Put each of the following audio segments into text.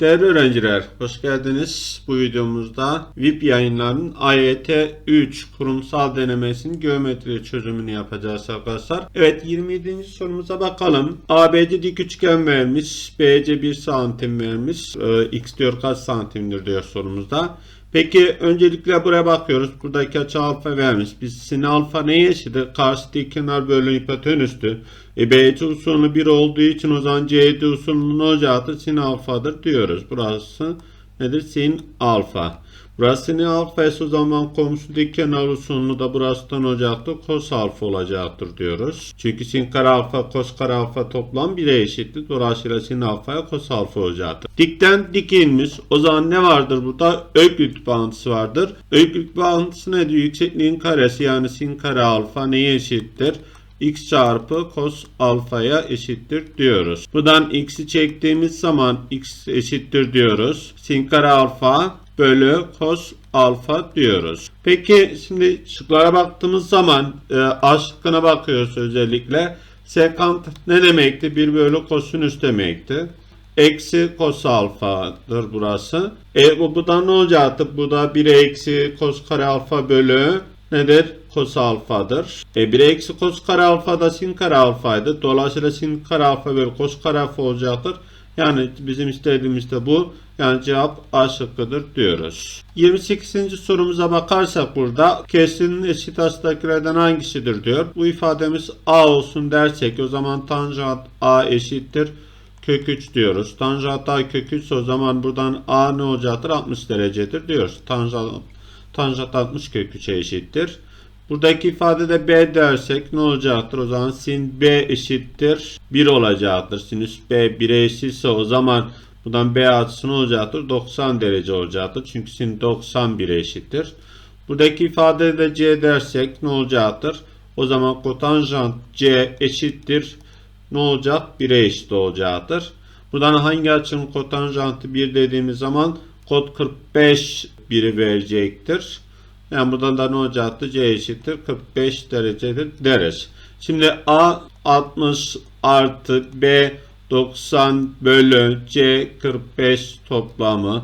Değerli öğrenciler, hoş geldiniz. Bu videomuzda VIP yayınlarının AYT 3 kurumsal denemesinin geometri çözümünü yapacağız arkadaşlar. Evet 27. sorumuza bakalım. ABC dik üçgen vermiş, BC 1 santim vermiş. Ee, X diyor kaç santimdir diyor sorumuzda. Peki öncelikle buraya bakıyoruz. Buradaki açı alfa vermiş. Biz sin alfa neye eşittir? Karşı dik kenar bölü hipotenüstü. E, BC usulü 1 olduğu için o zaman CD usulünün olacaktır. Sin alfadır diyoruz. Burası nedir? Sin alfa. Sin alfa ise zaman komşu dik kenar usulünü da burasından olacaktır. Kos alfa olacaktır diyoruz. Çünkü sin kare alfa kos kare alfa toplam 1'e eşittir. Dolayısıyla sin alfaya kos alfa olacaktır. Dikten dik inmiş. O zaman ne vardır burada? Öklit bağıntısı vardır. Öklit bağıntısı nedir? Yüksekliğin karesi yani sin kare alfa neye eşittir? x çarpı cos alfaya eşittir diyoruz. Buradan x'i çektiğimiz zaman x eşittir diyoruz. Sin kare alfa bölü cos alfa diyoruz. Peki şimdi şıklara baktığımız zaman e, A şıkkına bakıyoruz özellikle. Sekant ne demekti? 1 bölü kosinüs demekti. Eksi cos alfadır burası. E bu, bu da ne olacaktı? Bu da 1 eksi cos kare alfa bölü nedir? Kos alfadır. E 1 eksi kos kare alfa da sin kare alfaydı. Dolayısıyla sin kare alfa bölü kos kare alfa olacaktır. Yani bizim istediğimiz de bu. Yani cevap A şıkkıdır diyoruz. 28. sorumuza bakarsak burada kesinin eşit asitakilerden hangisidir diyor. Bu ifademiz A olsun dersek o zaman tanjant A eşittir kök 3 diyoruz. Tanjant A kök 3 o zaman buradan A ne olacaktır? 60 derecedir diyoruz. Tanjant, tanjant 60 kök 3'e eşittir. Buradaki ifadede B dersek ne olacaktır? O zaman sin B eşittir 1 olacaktır. Sinüs B 1'e eşitse o zaman buradan B açısı ne olacaktır? 90 derece olacaktır. Çünkü sin 91 eşittir. Buradaki ifadede C dersek ne olacaktır? O zaman kotanjant C eşittir. Ne olacak? 1'e eşit olacaktır. Buradan hangi açının kotanjantı 1 dediğimiz zaman kod 45 biri verecektir. Yani buradan da ne olacaktı? C eşittir 45 derecedir deriz. Şimdi A 60 artı B 90 bölü C 45 toplamı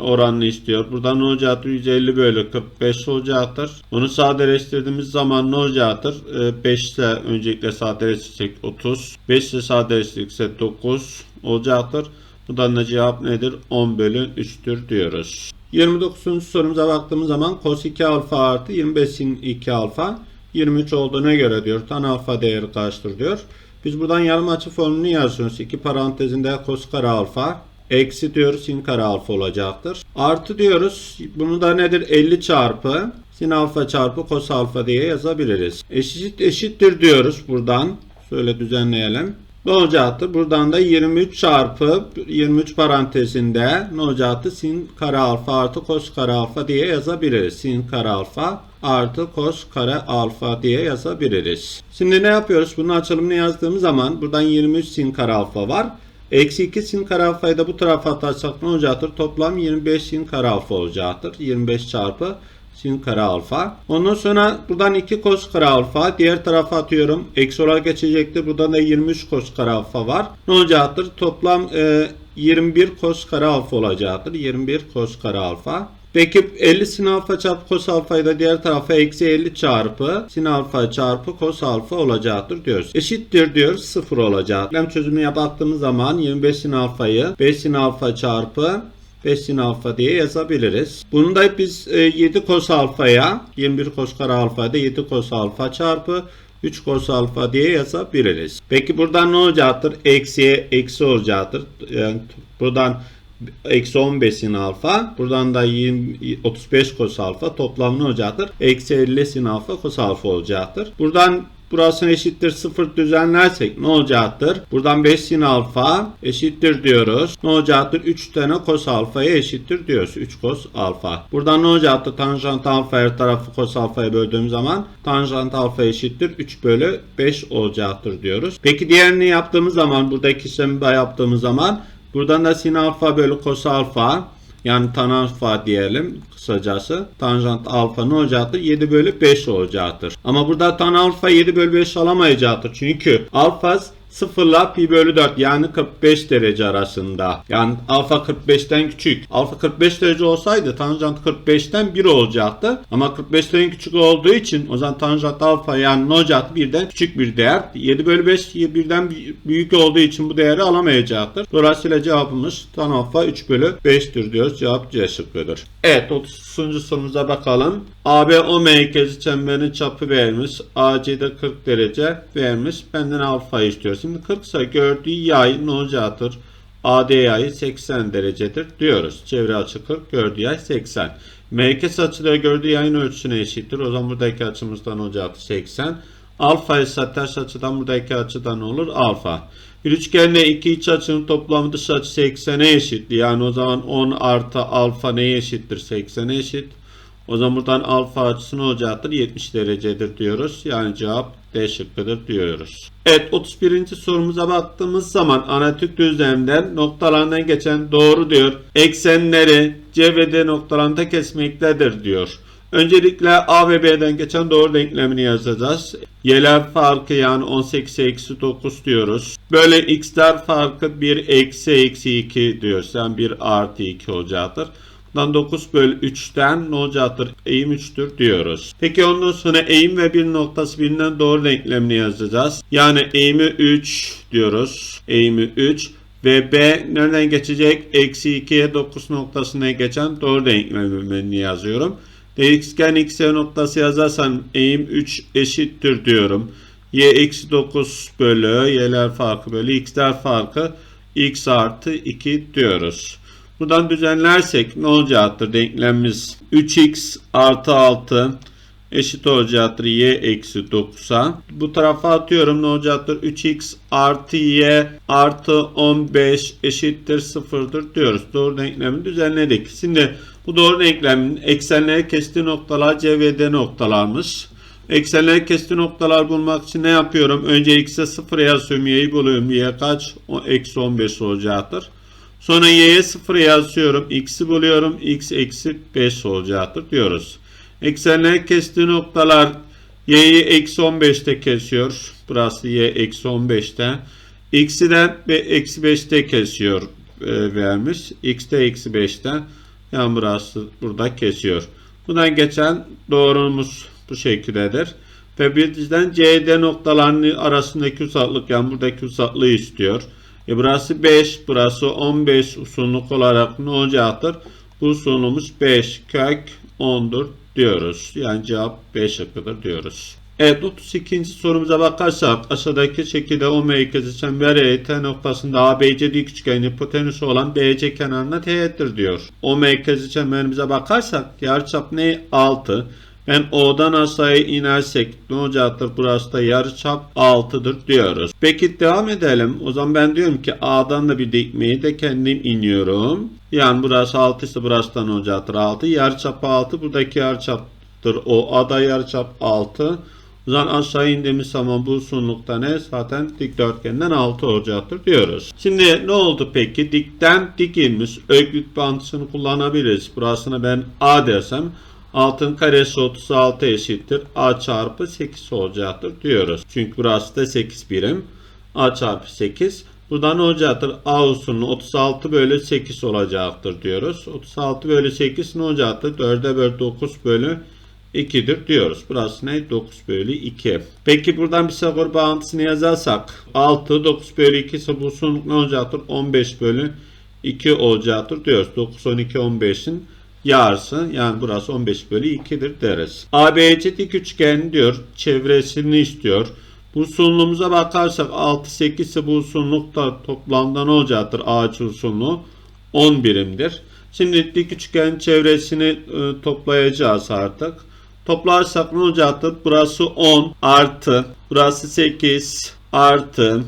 oranını istiyor. Burada ne olacaktır? 150 bölü 45 olacaktır. Bunu sadeleştirdiğimiz zaman ne olacaktır? 5 ile öncelikle sadeleştirsek 30. 5 ile sadeleştirsek 9 olacaktır. Buradan da cevap nedir? 10 bölü 3'tür diyoruz. 29. sorumuza baktığımız zaman cos 2 alfa artı 25 sin 2 alfa 23 olduğuna göre diyor. Tan alfa değeri kaçtır diyor. Biz buradan yarım açı formülünü yazıyoruz. İki parantezinde cos kare alfa eksi diyoruz sin kare alfa olacaktır. Artı diyoruz. Bunu da nedir? 50 çarpı sin alfa çarpı cos alfa diye yazabiliriz. Eşit eşittir diyoruz buradan. Şöyle düzenleyelim. Ne? Buradan da 23 çarpı 23 parantezinde ne? Sin kare alfa artı kos kare alfa diye yazabiliriz. Sin kare alfa artı kos kare alfa diye yazabiliriz. Şimdi ne yapıyoruz? Bunun açılımını yazdığımız zaman buradan 23 sin kare alfa var. Eksi 2 sin kare alfayı da bu tarafa atarsak ne olacaktır? Toplam 25 sin kare alfa olacaktır. 25 çarpı sin kare alfa. Ondan sonra buradan 2 kos kare alfa. Diğer tarafa atıyorum. Eksi olarak geçecektir. Buradan da 23 kos kare alfa var. Ne olacaktır? Toplam e, 21 kos kare alfa olacaktır. 21 kos kare alfa. Peki 50 sin alfa çarpı kos alfayı da diğer tarafa eksi 50 çarpı sin alfa çarpı kos alfa olacaktır diyoruz. Eşittir diyoruz 0 olacak. Problem çözümüne baktığımız zaman 25 sin alfayı 5 sin alfa çarpı 5 sin alfa diye yazabiliriz. Bunu da biz 7 kos alfaya 21 kos kare alfaya da 7 kos alfa çarpı 3 kos alfa diye yazabiliriz. Peki buradan ne olacaktır? Eksiye eksi olacaktır. Yani buradan eksi 15 sin alfa. Buradan da 20, 35 kos alfa. Toplam ne olacaktır? Eksi 50 sin alfa kos alfa olacaktır. Buradan burasını eşittir 0 düzenlersek ne olacaktır? Buradan 5 sin alfa eşittir diyoruz. Ne olacaktır? 3 tane kos alfaya eşittir diyoruz. 3 kos alfa. Buradan ne olacaktır? Tanjant alfa her tarafı kos alfaya böldüğüm zaman tanjant alfa eşittir 3 bölü 5 olacaktır diyoruz. Peki diğerini yaptığımız zaman buradaki işlemi yaptığımız zaman buradan da sin alfa bölü kos alfa yani tan alfa diyelim kısacası. Tanjant alfa ne olacaktır? 7 bölü 5 olacaktır. Ama burada tan alfa 7 bölü 5 alamayacaktır. Çünkü alfa 0 ile pi bölü 4 yani 45 derece arasında. Yani alfa 45'ten küçük. Alfa 45 derece olsaydı tanjant 45'ten 1 olacaktı. Ama 45'ten küçük olduğu için o zaman tanjant alfa yani ne olacaktı? Birden küçük bir değer. 7 bölü 5 birden büyük olduğu için bu değeri alamayacaktır. Dolayısıyla cevabımız tan alfa 3 bölü 5'tir diyoruz. Cevap C şıkkıdır. Evet 30. sorumuza bakalım. AB o merkezi çemberin çapı vermiş. AC'de 40 derece vermiş. Benden alfa istiyor. Şimdi 40 ise gördüğü yay ne olacaktır? AD yayı 80 derecedir diyoruz. Çevre açı 40, gördüğü yay 80. Merkez açıda gördüğü yayın ölçüsüne eşittir. O zaman buradaki açımızdan olacaktır 80. Alfa ise ters açıdan buradaki açıdan olur alfa. Bir üçgende iki iç açının toplamı dış açı 80'e eşit. Yani o zaman 10 artı alfa neye eşittir? 80'e eşit. O zaman buradan alfa açısı ne olacaktır? 70 derecedir diyoruz. Yani cevap D şıkkıdır diyoruz. Evet 31. sorumuza baktığımız zaman analitik düzlemden noktalarından geçen doğru diyor. Eksenleri C ve D noktalarında kesmektedir diyor. Öncelikle A ve B'den geçen doğru denklemini yazacağız. Y'ler farkı yani 18 eksi 9 diyoruz. Böyle x'ler farkı 1 eksi eksi 2 diyoruz. Yani 1 artı 2 olacaktır. Bundan 9 bölü 3'ten ne olacaktır? Eğim 3'tür diyoruz. Peki ondan sonra eğim ve bir noktası birinden doğru denklemini yazacağız. Yani eğimi 3 diyoruz. Eğimi 3 ve B nereden geçecek? Eksi 2'ye 9 noktasına geçen doğru denklemini yazıyorum. Dxgen x'e noktası yazarsam eğim 3 eşittir diyorum. Y eksi 9 bölü y'ler farkı bölü x'ler farkı x artı 2 diyoruz. Buradan düzenlersek ne olacaktır denklemimiz 3x artı 6 eşit olacaktır y eksi 9'a. Bu tarafa atıyorum ne olacaktır 3x artı y artı 15 eşittir 0'dır diyoruz. Doğru denklemi düzenledik. Şimdi bu doğru denklemin eksenleri kestiği noktalar C ve D noktalarmış. Eksenleri kestiği noktalar bulmak için ne yapıyorum? Önce x'e 0 yazıyorum. Y'yi buluyorum. Y kaç? O, eksi 15 olacaktır. Sonra y'ye 0 yazıyorum. X'i buluyorum. X eksi 5 olacaktır diyoruz. Eksenleri kestiği noktalar y'yi eksi 15'te kesiyor. Burası y eksi 15'te. X'i de eksi 5'te kesiyor e, vermiş. X de eksi 5'te. Yani burası burada kesiyor. Buradan geçen doğrumuz bu şekildedir. Ve bizden CD noktalarının arasındaki uzaklık yani buradaki uzaklığı istiyor. E burası 5, burası 15 uzunluk olarak ne olacaktır? Bu uzunluğumuz 5 kök 10'dur diyoruz. Yani cevap 5 şıkkıdır diyoruz. Evet 32. sorumuza bakarsak aşağıdaki şekilde O merkezi çember ET noktasında ABC dik üçgenin hipotenüsü olan BC kenarına teğettir diyor. O merkezi çemberimize bakarsak yarıçap ne? 6. Ben O'dan aşağıya inersek ne olacaktır? Burası da yarıçap 6'dır diyoruz. Peki devam edelim. O zaman ben diyorum ki A'dan da bir dikmeyi de kendim iniyorum. Yani burası 6 ise burası da ne olacaktır? 6. Yarıçap 6. Buradaki yarıçaptır. O A'da yarıçap 6. O zaman aşağı indiğimiz zaman bu uzunlukta ne? Zaten dikdörtgenden 6 olacaktır diyoruz. Şimdi ne oldu peki? Dikten dik inmiş. Öklit bağıntısını kullanabiliriz. Burasını ben A dersem 6'ın karesi 36 eşittir. A çarpı 8 olacaktır diyoruz. Çünkü burası da 8 birim. A çarpı 8. Burada ne olacaktır? A uzunluğu 36 bölü 8 olacaktır diyoruz. 36 bölü 8 ne olacaktır? 4'e bölü 9 bölü 2'dir diyoruz. Burası ne? 9 bölü 2. Peki buradan bir Pisagor bağıntısını yazarsak 6 9 bölü 2 ise bu uzunluk ne olacaktır? 15 bölü 2 olacaktır diyoruz. 9 12 15'in yarısı yani burası 15 bölü 2'dir deriz. ABC dik üçgen diyor çevresini istiyor. Bu uzunluğumuza bakarsak 6 8 ise bu uzunluk da toplamda ne olacaktır? Ağaç uzunluğu 10 birimdir. Şimdi dik üçgen çevresini e, toplayacağız artık. Toplarsak ne olacaktır? Burası 10 artı burası 8 artı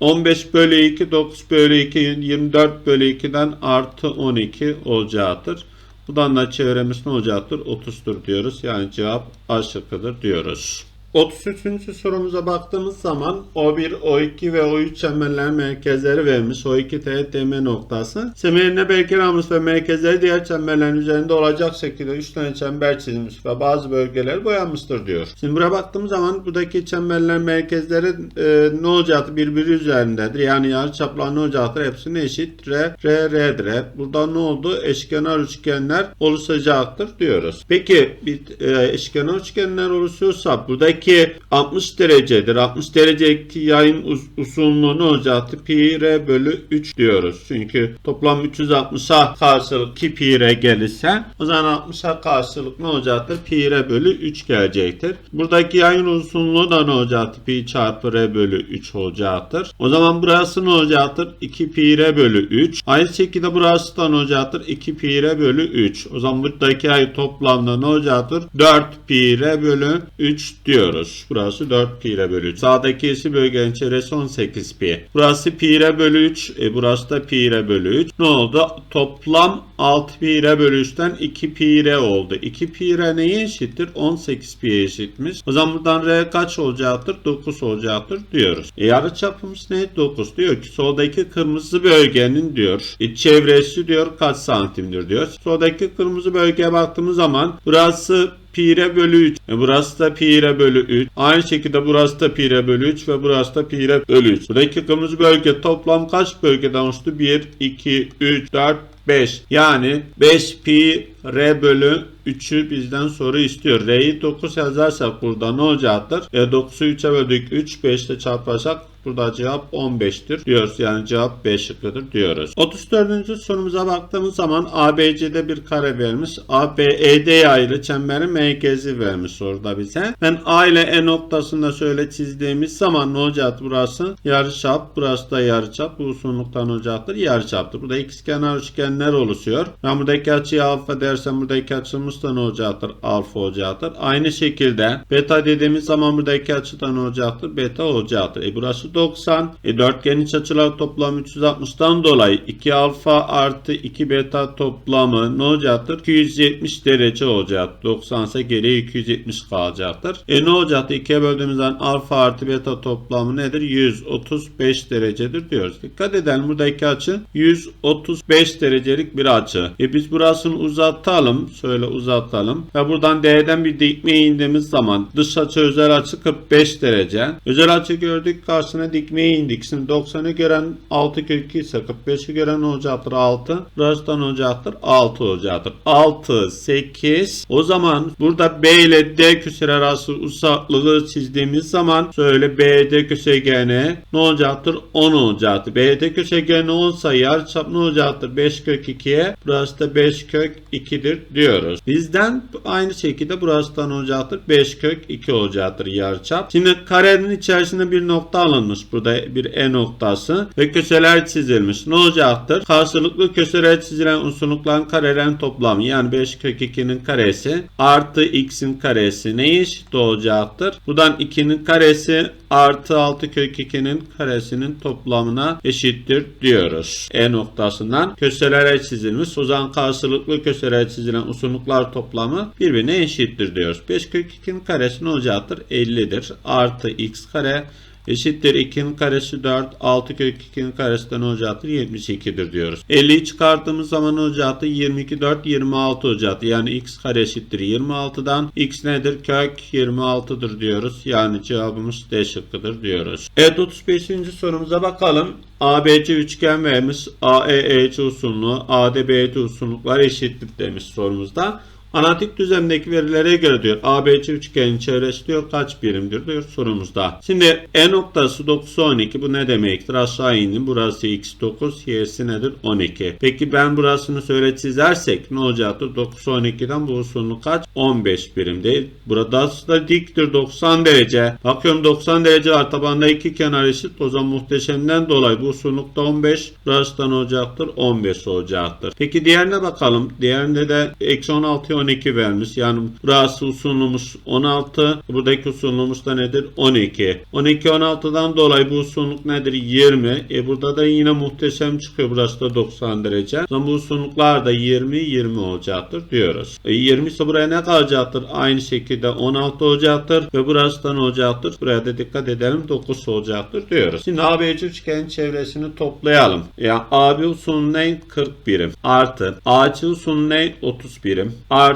15 bölü 2 9 bölü 2 24 bölü 2'den artı 12 olacaktır. Buradan da çevremiz ne olacaktır? 30'dur diyoruz. Yani cevap A şıkkıdır diyoruz. 33. sorumuza baktığımız zaman O1, O2 ve O3 çemberlerin merkezleri verilmiş. O2 teğet değme noktası. Semerine belki ramus ve merkezleri diğer çemberlerin üzerinde olacak şekilde 3 tane çember çizilmiş ve bazı bölgeler boyanmıştır diyor. Şimdi buraya baktığımız zaman buradaki çemberlerin merkezleri e, ne olacaktır? Birbiri üzerindedir. Yani yarıçaplar ne olacaktır? Hepsine eşit. R, R, R'dir hep. Burada ne oldu? Eşkenar üçgenler oluşacaktır diyoruz. Peki bir e, eşkenar üçgenler oluşuyorsa buradaki 60 derecedir. 60 derecedeki yayın uz- uzunluğu ne olacaktı? Pi r bölü 3 diyoruz. Çünkü toplam 360'a karşılık 2 pi r gelirse o zaman 60'a karşılık ne olacaktır? Pi r bölü 3 gelecektir. Buradaki yayın uzunluğu da ne olacaktır? Pi çarpı r bölü 3 olacaktır. O zaman burası ne olacaktır? 2 pi r bölü 3. Aynı şekilde burası da ne olacaktır? 2 pi r bölü 3. O zaman buradaki ay toplamda ne olacaktır? 4 pi r bölü 3 diyoruz. Burası 4 pi r bölü 3. Sağdaki isi bölgenin çevresi 18 pi. Burası pi r bölü 3. E burası da pi r bölü 3. Ne oldu? Toplam 6 pi r bölü 3'ten 2 pi r oldu. 2 pi r neye eşittir? 18 pi'ye eşitmiş. O zaman buradan r kaç olacaktır? 9 olacaktır diyoruz. E yarı çapımız ne? 9 diyor ki soldaki kırmızı bölgenin diyor. E çevresi diyor kaç santimdir diyor. Soldaki kırmızı bölgeye baktığımız zaman burası pi r bölü 3. E burası da pi r bölü 3. Aynı şekilde burası da pi r bölü 3 ve burası da pi r bölü 3. Buradaki kırmızı bölge toplam kaç bölgeden oluştu? 1, 2, 3, 4, 5. Yani 5 pi r bölü 3'ü bizden soru istiyor. R'yi 9 yazarsak burada ne olacaktır? E 9'u 3'e böldük. 3, 5 ile çarparsak Burada cevap 15'tir diyoruz. Yani cevap B şıkkıdır diyoruz. 34. sorumuza baktığımız zaman ABC'de bir kare vermiş. ABED yaylı çemberin merkezi vermiş soruda bize. Ben A ile E noktasında şöyle çizdiğimiz zaman ne olacaktır burası? Yarıçap. Burası da yarıçap. Bu uzunluktan olacaktır. Yarıçaptır. Burada ikizkenar üçgenler oluşuyor. Ben buradaki açıyı alfa dersem buradaki açımız da ne olacaktır? Alfa olacaktır. Aynı şekilde beta dediğimiz zaman buradaki açı da ne olacaktır? Beta olacaktır. E burası 90. E dörtgen iç açılar toplamı 360'tan dolayı 2 alfa artı 2 beta toplamı ne olacaktır? 270 derece olacak. 90 ise geriye 270 kalacaktır. E ne olacaktı? 2'ye böldüğümüzden alfa artı beta toplamı nedir? 135 derecedir diyoruz. Dikkat edelim buradaki açı 135 derecelik bir açı. E biz burasını uzatalım. Şöyle uzatalım. Ve buradan D'den bir dikme indiğimiz zaman dış açı özel açı 45 derece. Özel açı gördük karşısına dikmeye indik. Şimdi 90'ı gören 6 kök 2 ise 45'i gören olacaktır? 6. Burası da ne olacaktır? 6 olacaktır. 6, 8. O zaman burada B ile D köşeleri arası uzaklığı çizdiğimiz zaman şöyle BD köşegeni ne olacaktır? 10 olacaktır. BD köşegeni 10 ise yarıçap ne olacaktır? 5 kök 2'ye. Burası da 5 kök 2'dir diyoruz. Bizden aynı şekilde burası da olacaktır? 5 kök 2 olacaktır yarıçap. Şimdi karenin içerisinde bir nokta alınmış. Burada bir E noktası ve köşeler çizilmiş. Ne olacaktır? Karşılıklı köşeler çizilen unsurlukların karelerin toplamı yani 5 kök 2'nin karesi artı x'in karesi ne eşit olacaktır? Buradan 2'nin karesi artı 6 kök 2'nin karesinin toplamına eşittir diyoruz. E noktasından köşelere çizilmiş. O zaman karşılıklı köşelere çizilen uzunluklar toplamı birbirine eşittir diyoruz. 5 kök 2'nin karesi ne olacaktır? 50'dir. Artı x kare eşittir 2'nin karesi 4, 6 kök 2'nin karesi de ne olacaktır? 72'dir diyoruz. 50'yi çıkarttığımız zaman ne olacaktır? 22, 4, 26 olacaktır. Yani x kare eşittir 26'dan. x nedir? Kök 26'dır diyoruz. Yani cevabımız D şıkkıdır diyoruz. Evet 35. sorumuza bakalım. ABC üçgen vermiş. AEEC uzunluğu, ADBC uzunluklar eşittir demiş sorumuzda. Analitik düzlemdeki verilere göre diyor ABC üçgenin çevresi diyor kaç birimdir diyor sorumuzda. Şimdi E noktası 9 12 bu ne demektir? Aşağı indim. Burası x 9 y'si nedir? 12. Peki ben burasını şöyle çizersek ne olacaktır? 9 12'den bu uzunluk kaç? 15 birim değil. Burada da diktir 90 derece. Bakıyorum 90 derece var. Tabanda iki kenar eşit. O zaman muhteşemden dolayı bu uzunlukta 15. Burası da olacaktır? 15 olacaktır. Peki diğerine bakalım. Diğerinde de eksi 16 12 vermiş. Yani burası uzunluğumuz 16. Buradaki uzunluğumuz da nedir? 12. 12 16'dan dolayı bu uzunluk nedir? 20. E burada da yine muhteşem çıkıyor. Burası da 90 derece. O zaman bu uzunluklar da 20 20 olacaktır diyoruz. E 20 ise buraya ne kalacaktır? Aynı şekilde 16 olacaktır ve burası da ne olacaktır? Buraya da dikkat edelim 9 olacaktır diyoruz. Şimdi ABC üçgenin çevresini toplayalım. Yani AB uzunluğu ne? 40 birim. Artı AC ne? 30 birim. Artı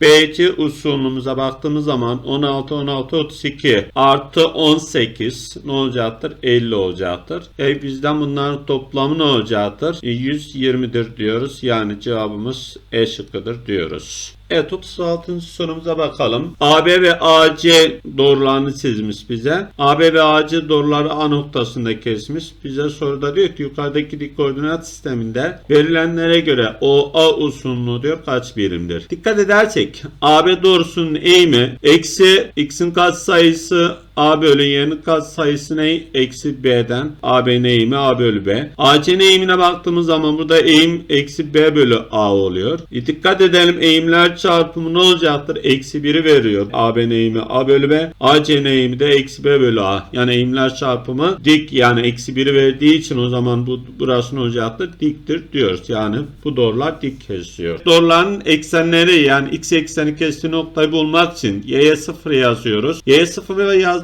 BC uzunluğumuza baktığımız zaman 16 16 32 artı 18 ne olacaktır? 50 olacaktır. E bizden bunların toplamı ne olacaktır? E, 120'dir diyoruz. Yani cevabımız E şıkkıdır diyoruz. Evet 36. sorumuza bakalım. AB ve AC doğrularını çizmiş bize. AB ve AC doğruları A noktasında kesmiş. Bize soruda diyor ki yukarıdaki dik koordinat sisteminde verilenlere göre OA uzunluğu diyor kaç birimdir? Dikkat edersek AB doğrusunun eğimi eksi x'in katsayısı A bölü y'nin katsayısı ne? Eksi b'den. AB'nin eğimi A bölü b. AC'nin eğimine baktığımız zaman burada eğim eksi b bölü a oluyor. E dikkat edelim eğimler çarpımı ne olacaktır? Eksi 1'i veriyor. AB'nin eğimi A bölü b. AC'nin eğimi de eksi b bölü a. Yani eğimler çarpımı dik yani eksi 1'i verdiği için o zaman bu burası ne olacaktır? Diktir diyoruz. Yani bu doğrular dik kesiyor. Doğruların eksenleri yani x ekseni kestiği noktayı bulmak için y'ye 0 yazıyoruz. y'ye 0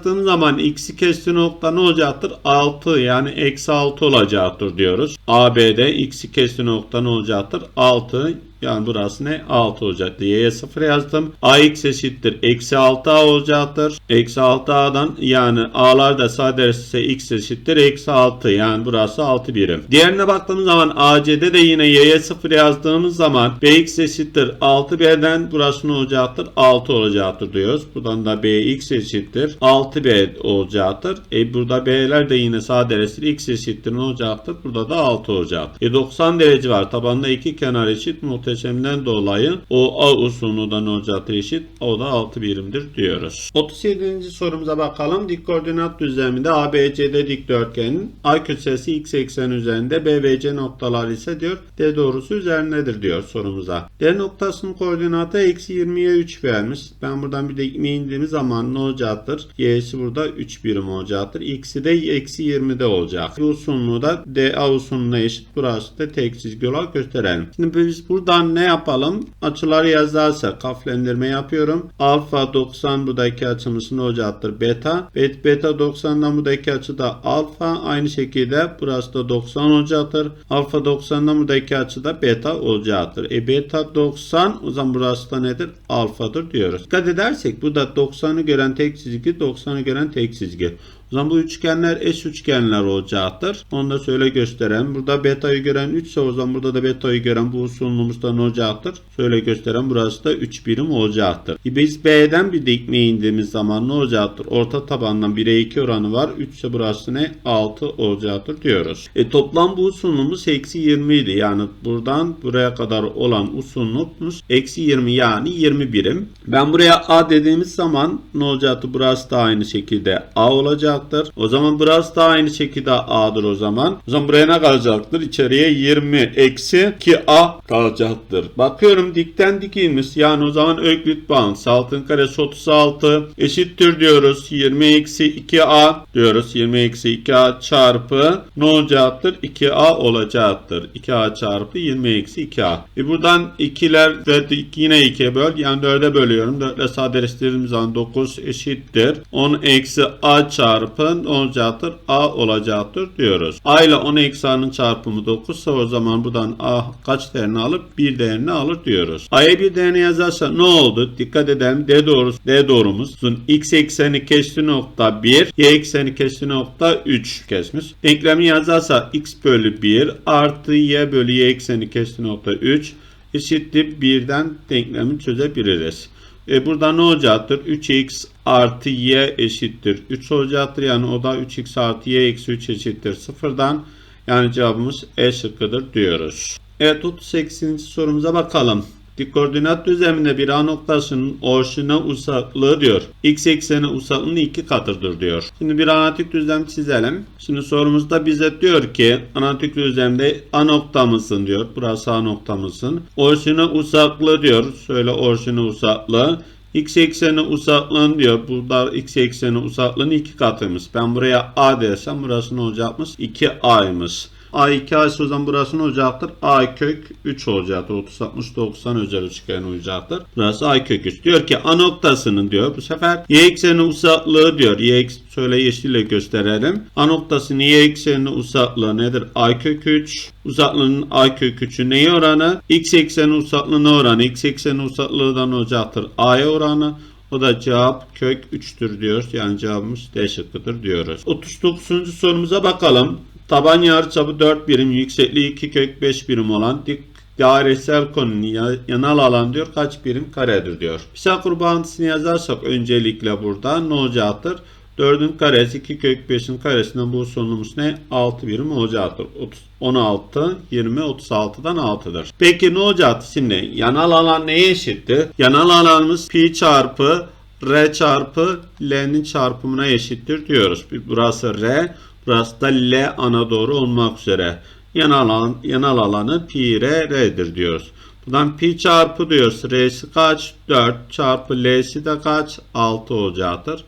yazdığımız zaman x'i kestiği nokta ne olacaktır? 6 yani eksi 6 olacaktır diyoruz. AB'de x'i kestiği nokta ne olacaktır? 6 yani burası ne? 6 olacaktır. Y'ye 0 yazdım. AX eşittir. Eksi 6A olacaktır. Eksi 6A'dan yani A'lar da sadece X eşittir. Eksi 6 yani burası 6 birim. Diğerine baktığımız zaman AC'de de yine Y'ye 0 yazdığımız zaman BX eşittir. 6B'den burası ne olacaktır? 6 olacaktır diyoruz. Buradan da BX eşittir. 6B olacaktır. E burada B'ler de yine sadece X eşittir. Ne olacaktır? Burada da 6 olacaktır. E 90 derece var. Tabanda iki kenar eşit. Muhteşem muhteşemden dolayı o A ne olacaktır eşit? O da 6 birimdir diyoruz. 37. sorumuza bakalım. Dik koordinat düzleminde ABCD dikdörtgenin A köşesi x eksen üzerinde B ve C noktalar ise diyor D doğrusu üzerindedir diyor sorumuza. D noktasının koordinatı eksi 20'ye 3 vermiş. Ben buradan bir de indiğimiz zaman ne olacaktır? Y'si burada 3 birim olacaktır. X'i de eksi 20'de olacak. Bu uzunluğu da DA uzunluğuna eşit. Burası da tek çizgi olarak gösterelim. Şimdi biz buradan ne yapalım? Açıları yazarsak kaflendirme yapıyorum. Alfa 90 buradaki açımız ne olacaktır? Beta. Bet, beta 90'dan buradaki açı da alfa. Aynı şekilde burası da 90 olacaktır. Alfa 90'dan buradaki açı da beta olacaktır. E beta 90 o zaman burası da nedir? Alfadır diyoruz. Dikkat edersek burada 90'ı gören tek çizgi 90'ı gören tek çizgi. O zaman bu üçgenler eş üçgenler olacaktır. Onu da şöyle gösteren. Burada beta'yı gören 3 ise o zaman burada da beta'yı gören bu uzunluğumuz da ne olacaktır? Şöyle gösteren burası da 3 birim olacaktır. E biz B'den bir dikme indiğimiz zaman ne olacaktır? Orta tabandan 1'e 2 oranı var. 3 ise burası ne? 6 olacaktır diyoruz. E toplam bu uzunluğumuz eksi 20 idi. Yani buradan buraya kadar olan uzunluğumuz eksi 20 yani 20 birim. Ben buraya A dediğimiz zaman ne olacaktı? Burası da aynı şekilde A olacak olacaktır. O zaman burası da aynı şekilde A'dır o zaman. O zaman buraya ne kalacaktır? İçeriye 20 eksi 2A kalacaktır. Bakıyorum dikten dik inmiş. Yani o zaman öklit bağıntısı. Altın karesi 36 eşittir diyoruz. 20 eksi 2A diyoruz. 20 eksi 2A çarpı ne olacaktır? 2A olacaktır. 2A çarpı 20 eksi 2A. E buradan ikiler ve yine 2'ye böl. Yani 4'e bölüyorum. 4 ile sadeleştirdiğimiz zaman 9 eşittir. 10 eksi A çarpı çarpı ne olacaktır? A olacaktır diyoruz. A ile 10 eksi A'nın çarpımı 9 ise o zaman buradan A kaç değerini alıp 1 değerini alır diyoruz. A'ya bir değerini yazarsa ne oldu? Dikkat edelim. D doğrusu D doğrumuzun x ekseni kesti nokta 1, y ekseni kesti nokta 3 kesmiş. Denklemi yazarsa x bölü 1 artı y bölü y ekseni kesti nokta 3 eşittir 1'den denklemi çözebiliriz. E burada ne olacaktır? 3x artı y eşittir 3 olacaktır. Yani o da 3x artı y eksi 3 eşittir 0'dan. Yani cevabımız E şıkkıdır diyoruz. Evet 38. sorumuza bakalım. Dik koordinat düzleminde bir A noktasının orijine uzaklığı diyor. X ekseni uzaklığının iki katıdır diyor. Şimdi bir analitik düzlem çizelim. Şimdi sorumuzda bize diyor ki analitik düzlemde A noktamızın diyor. Burası A noktamızın. Orijine uzaklığı diyor. Söyle orijine uzaklığı. X ekseni uzaklığın diyor. Burada x ekseni uzaklığın iki katıymış. Ben buraya A dersem burası ne olacakmış? 2A'ymış. A2 ise o zaman burası ne olacaktır? A kök 3 olacaktır. 30 60 90 özel üçgen olacaktır. Burası A kök 3. Diyor ki A noktasının diyor bu sefer y ekseni uzaklığı diyor. Y eks şöyle yeşille gösterelim. A noktasının y ekseninin uzaklığı nedir? A kök 3. Uzaklığının A kök 3'ü neye oranı? X ekseni uzaklığına oranı. X ekseni uzaklığı da ne olacaktır? A'ya oranı. O da cevap kök 3'tür diyoruz. Yani cevabımız D şıkkıdır diyoruz. 39. sorumuza bakalım. Taban yarıçapı 4 birim, yüksekliği 2 kök 5 birim olan dik dairesel konunun ya- yanal alan diyor kaç birim karedir diyor. Pisagor bağıntısını yazarsak öncelikle burada ne olacaktır? 4'ün karesi 2 kök 5'in karesinden bu sonumuz ne? 6 birim olacaktır. 30, 16, 20, 36'dan 6'dır. Peki ne olacaktı şimdi? Yanal alan neye eşitti? Yanal alanımız pi çarpı r çarpı l'nin çarpımına eşittir diyoruz. Burası r, burası da l ana doğru olmak üzere. Yanal, alan, yanal alanı pi r r'dir diyoruz. Buradan pi çarpı diyoruz. R'si kaç? 4 çarpı L'si de kaç? 6 olacaktır.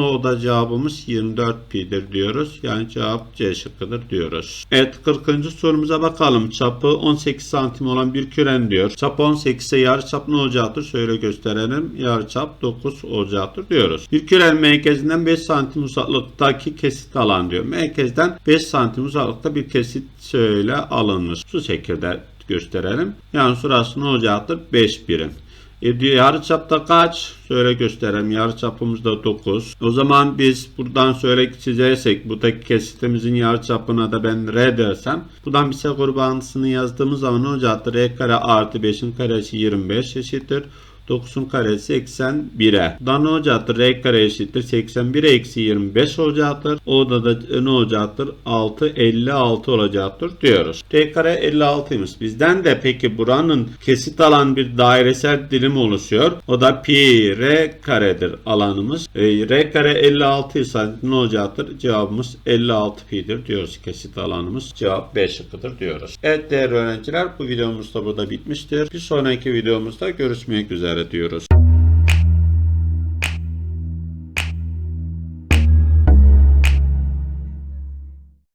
O da cevabımız 24 pi'dir diyoruz. Yani cevap C şıkkıdır diyoruz. Evet 40. sorumuza bakalım. Çapı 18 santim olan bir küren diyor. Çapı 18 ise yarıçap ne olacaktır? Şöyle gösterelim. Yarıçap 9 olacaktır diyoruz. Bir küren merkezinden 5 santim uzaklıktaki kesit alan diyor. Merkezden 5 santim uzaklıkta bir kesit şöyle alınmış. Şu şekilde gösterelim. Yani şurası ne olacaktır? 5 birim. E diyor yarıçapta kaç? Şöyle göstereyim. Yarıçapımız da 9. O zaman biz buradan şöyle çizersek buradaki kesitimizin yarıçapına da ben R dersem buradan Pisagor bağıntısını yazdığımız zaman ne olacaktır? R kare artı 5'in karesi 25 eşittir. 9'un karesi 81'e. Buradan ne olacaktır? R kare eşittir. 81 eksi 25 olacaktır. Orada da ne olacaktır? 6 56 olacaktır diyoruz. R kare 56'ymış. Bizden de peki buranın kesit alan bir dairesel dilim oluşuyor. O da pi r karedir alanımız. E, r kare 56 ise ne olacaktır? Cevabımız 56 pi'dir diyoruz kesit alanımız. Cevap B şıkkıdır diyoruz. Evet değerli öğrenciler bu videomuz da burada bitmiştir. Bir sonraki videomuzda görüşmek üzere diyoruz.